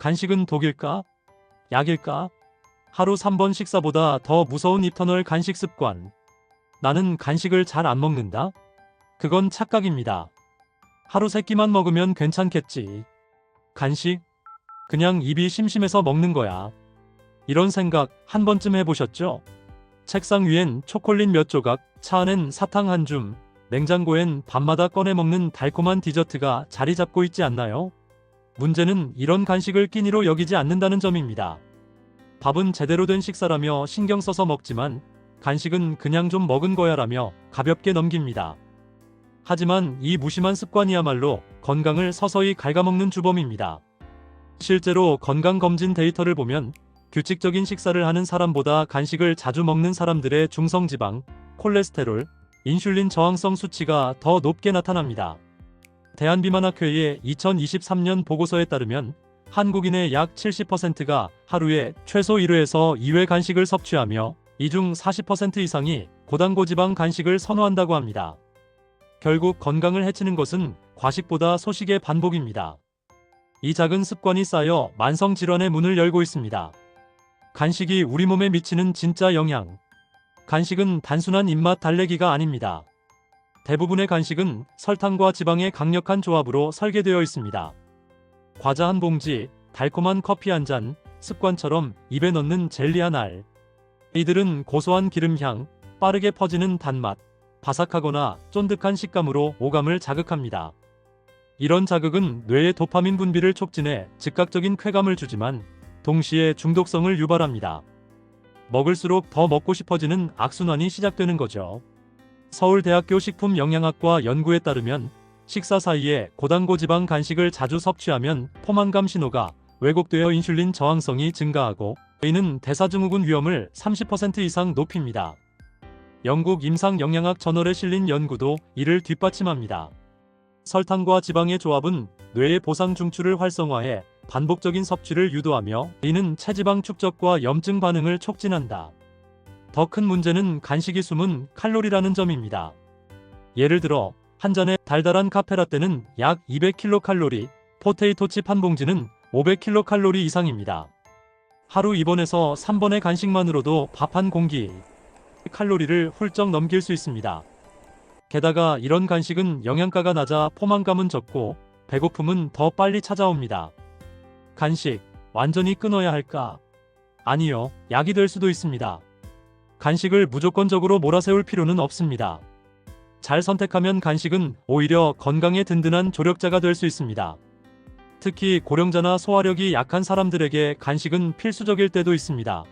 간식은 독일까? 약일까? 하루 3번 식사보다 더 무서운 이터널 간식 습관. 나는 간식을 잘 안 먹는다? 그건 착각입니다. 하루 세 끼만 먹으면 괜찮겠지. 간식? 그냥 입이 심심해서 먹는 거야. 이런 생각 한 번쯤 해보셨죠? 책상 위엔 초콜릿 몇 조각, 차 안엔 사탕 한 줌, 냉장고엔 밤마다 꺼내 먹는 달콤한 디저트가 자리 잡고 있지 않나요? 문제는 이런 간식을 끼니로 여기지 않는다는 점입니다. 밥은 제대로 된 식사라며 신경 써서 먹지만 간식은 그냥 좀 먹은 거야라며 가볍게 넘깁니다. 하지만 이 무심한 습관이야말로 건강을 서서히 갉아먹는 주범입니다. 실제로 건강검진 데이터를 보면 규칙적인 식사를 하는 사람보다 간식을 자주 먹는 사람들의 중성지방, 콜레스테롤, 인슐린 저항성 수치가 더 높게 나타납니다. 대한비만학회의 2023년 보고서에 따르면 한국인의 약 70%가 하루에 최소 1회에서 2회 간식을 섭취하며 이 중 40% 이상이 고당고지방 간식을 선호한다고 합니다. 결국 건강을 해치는 것은 과식보다 소식의 반복입니다. 이 작은 습관이 쌓여 만성 질환의 문을 열고 있습니다. 간식이 우리 몸에 미치는 진짜 영향. 간식은 단순한 입맛 달래기가 아닙니다. 대부분의 간식은 설탕과 지방의 강력한 조합으로 설계되어 있습니다. 과자 한 봉지, 달콤한 커피 한 잔, 습관처럼 입에 넣는 젤리 한 알. 이들은 고소한 기름향, 빠르게 퍼지는 단맛, 바삭하거나 쫀득한 식감으로 오감을 자극합니다. 이런 자극은 뇌의 도파민 분비를 촉진해 즉각적인 쾌감을 주지만 동시에 중독성을 유발합니다. 먹을수록 더 먹고 싶어지는 악순환이 시작되는 거죠. 서울대학교 식품영양학과 연구에 따르면 식사 사이에 고당고 지방 간식을 자주 섭취하면 포만감 신호가 왜곡되어 인슐린 저항성이 증가하고 이는 대사증후군 위험을 30% 이상 높입니다. 영국 임상영양학 저널에 실린 연구도 이를 뒷받침합니다. 설탕과 지방의 조합은 뇌의 보상 중추를 활성화해 반복적인 섭취를 유도하며 이는 체지방 축적과 염증 반응을 촉진한다. 더 큰 문제는 간식이 숨은 칼로리라는 점입니다. 예를 들어 한 잔의 달달한 카페라떼는 약 200kcal, 포테이토 칩 한 봉지는 500kcal 이상입니다. 하루 2번에서 3번의 간식만으로도 밥 한 공기 칼로리를 훌쩍 넘길 수 있습니다. 게다가 이런 간식은 영양가가 낮아 포만감은 적고 배고픔은 더 빨리 찾아옵니다. 간식 완전히 끊어야 할까? 아니요, 약이 될 수도 있습니다. 간식을 무조건적으로 몰아세울 필요는 없습니다. 잘 선택하면 간식은 오히려 건강에 든든한 조력자가 될 수 있습니다. 특히 고령자나 소화력이 약한 사람들에게 간식은 필수적일 때도 있습니다.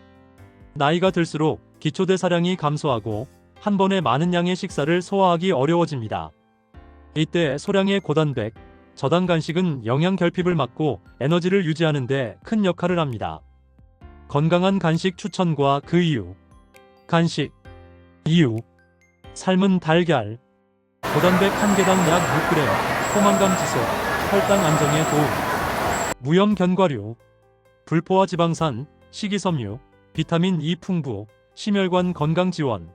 나이가 들수록 기초대사량이 감소하고 한 번에 많은 양의 식사를 소화하기 어려워집니다. 이때 소량의 고단백, 저당 간식은 영양 결핍을 막고 에너지를 유지하는 데 큰 역할을 합니다. 건강한 간식 추천과 그 이유. 간식. 이유. 삶은 달걀. 고단백 1개당 약 6g, 포만감 지속, 혈당 안정에 도움. 무염 견과류. 불포화 지방산, 식이섬유, 비타민 E 풍부, 심혈관 건강 지원.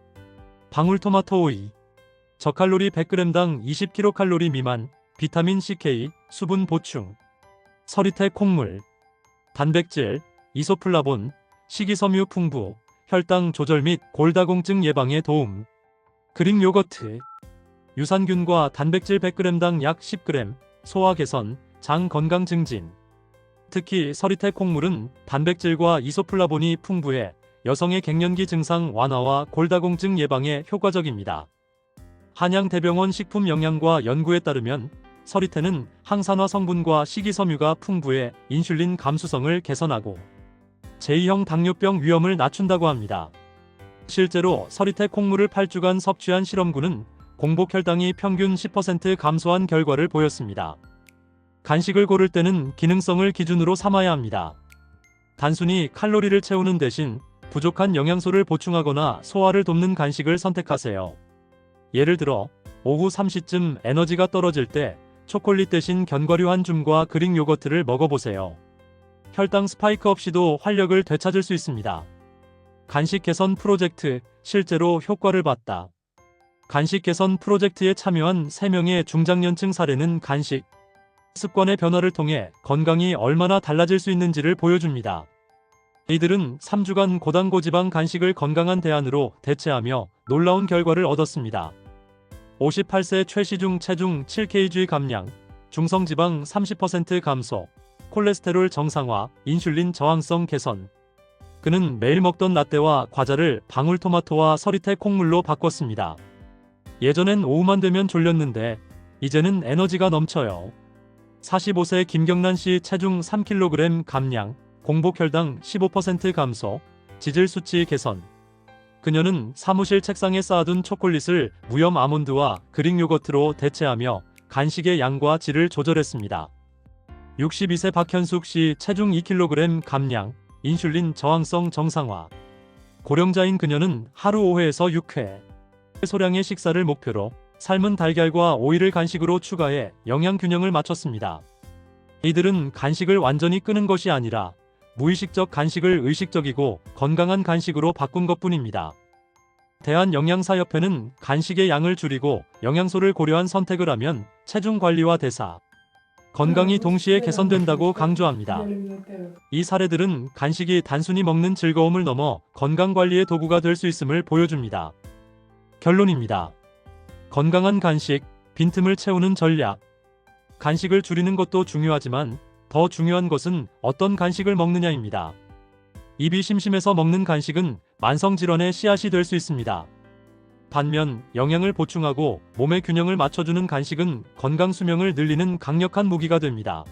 방울토마토 오이. 저칼로리 100g당 20kcal 미만, 비타민 CK, 수분 보충. 서리태 콩물. 단백질, 이소플라본, 식이섬유 풍부, 혈당 조절 및 골다공증 예방에 도움. 그릭 요거트. 유산균과 단백질 100g당 약 10g, 소화 개선, 장 건강 증진. 특히 서리태 콩물은 단백질과 이소플라본이 풍부해 여성의 갱년기 증상 완화와 골다공증 예방에 효과적입니다. 한양대병원 식품영양과 연구에 따르면 서리태는 항산화 성분과 식이섬유가 풍부해 인슐린 감수성을 개선하고 제2형 당뇨병 위험을 낮춘다고 합니다. 실제로 서리태 콩물을 8주간 섭취한 실험군은 공복 혈당이 평균 10% 감소한 결과를 보였습니다. 간식을 고를 때는 기능성을 기준으로 삼아야 합니다. 단순히 칼로리를 채우는 대신 부족한 영양소를 보충하거나 소화를 돕는 간식을 선택하세요. 예를 들어 오후 3시쯤 에너지가 떨어질 때 초콜릿 대신 견과류 한 줌과 그릭 요거트를 먹어보세요. 혈당 스파이크 없이도 활력을 되찾을 수 있습니다. 간식 개선 프로젝트 실제로 효과를 봤다. 간식 개선 프로젝트에 참여한 3명의 중장년층 사례는 간식, 습관의 변화를 통해 건강이 얼마나 달라질 수 있는지를 보여줍니다. 이들은 3주간 고당고지방 간식을 건강한 대안으로 대체하며 놀라운 결과를 얻었습니다. 58세 최시중 체중 7kg 감량, 중성지방 30% 감소, 콜레스테롤 정상화, 인슐린 저항성 개선. 그는 매일 먹던 라떼와 과자를 방울토마토와 서리태 콩물로 바꿨습니다. 예전엔 오후만 되면 졸렸는데 이제는 에너지가 넘쳐요. 45세 김경란 씨 체중 3kg 감량, 공복 혈당 15% 감소, 지질 수치 개선. 그녀는 사무실 책상에 쌓아둔 초콜릿을 무염 아몬드와 그릭 요거트로 대체하며 간식의 양과 질을 조절했습니다. 62세 박현숙 씨 체중 2kg 감량, 인슐린 저항성 정상화. 고령자인 그녀는 하루 5회에서 6회 소량의 식사를 목표로 삶은 달걀과 오이를 간식으로 추가해 영양 균형을 맞췄습니다. 이들은 간식을 완전히 끊은 것이 아니라 무의식적 간식을 의식적이고 건강한 간식으로 바꾼 것뿐입니다. 대한영양사협회는 간식의 양을 줄이고 영양소를 고려한 선택을 하면 체중 관리와 대사, 건강이 동시에 개선된다고 강조합니다. 이 사례들은 간식이 단순히 먹는 즐거움을 넘어 건강 관리의 도구가 될 수 있음을 보여줍니다. 결론입니다. 건강한 간식, 빈틈을 채우는 전략. 간식을 줄이는 것도 중요하지만 더 중요한 것은 어떤 간식을 먹느냐입니다. 입이 심심해서 먹는 간식은 만성질환의 씨앗이 될 수 있습니다. 반면 영양을 보충하고 몸의 균형을 맞춰주는 간식은 건강 수명을 늘리는 강력한 무기가 됩니다.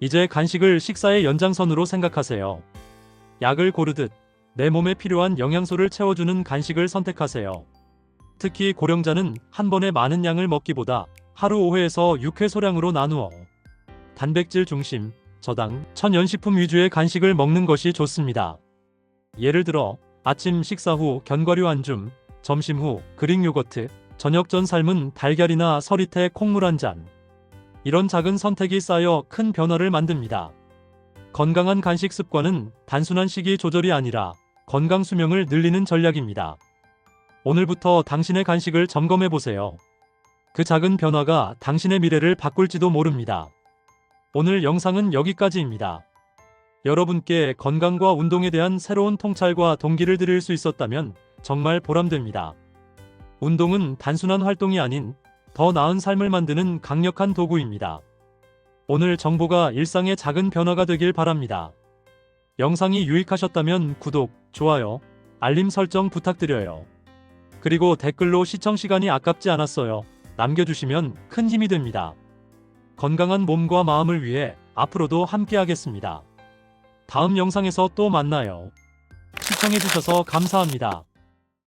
이제 간식을 식사의 연장선으로 생각하세요. 약을 고르듯 내 몸에 필요한 영양소를 채워주는 간식을 선택하세요. 특히 고령자는 한 번에 많은 양을 먹기보다 하루 5회에서 6회 소량으로 나누어 단백질 중심, 저당, 천연식품 위주의 간식을 먹는 것이 좋습니다. 예를 들어 아침 식사 후 견과류 한 줌, 점심 후 그릭 요거트, 저녁 전 삶은 달걀이나 서리태 콩물 한 잔. 이런 작은 선택이 쌓여 큰 변화를 만듭니다. 건강한 간식 습관은 단순한 식이 조절이 아니라 건강 수명을 늘리는 전략입니다. 오늘부터 당신의 간식을 점검해 보세요. 그 작은 변화가 당신의 미래를 바꿀지도 모릅니다. 오늘 영상은 여기까지입니다. 여러분께 건강과 운동에 대한 새로운 통찰과 동기를 드릴 수 있었다면 정말 보람됩니다. 운동은 단순한 활동이 아닌 더 나은 삶을 만드는 강력한 도구입니다. 오늘 정보가 일상의 작은 변화가 되길 바랍니다. 영상이 유익하셨다면 구독, 좋아요, 알림 설정 부탁드려요. 그리고 댓글로 시청 시간이 아깝지 않았어요. 남겨주시면 큰 힘이 됩니다. 건강한 몸과 마음을 위해 앞으로도 함께하겠습니다. 다음 영상에서 또 만나요. 시청해주셔서 감사합니다.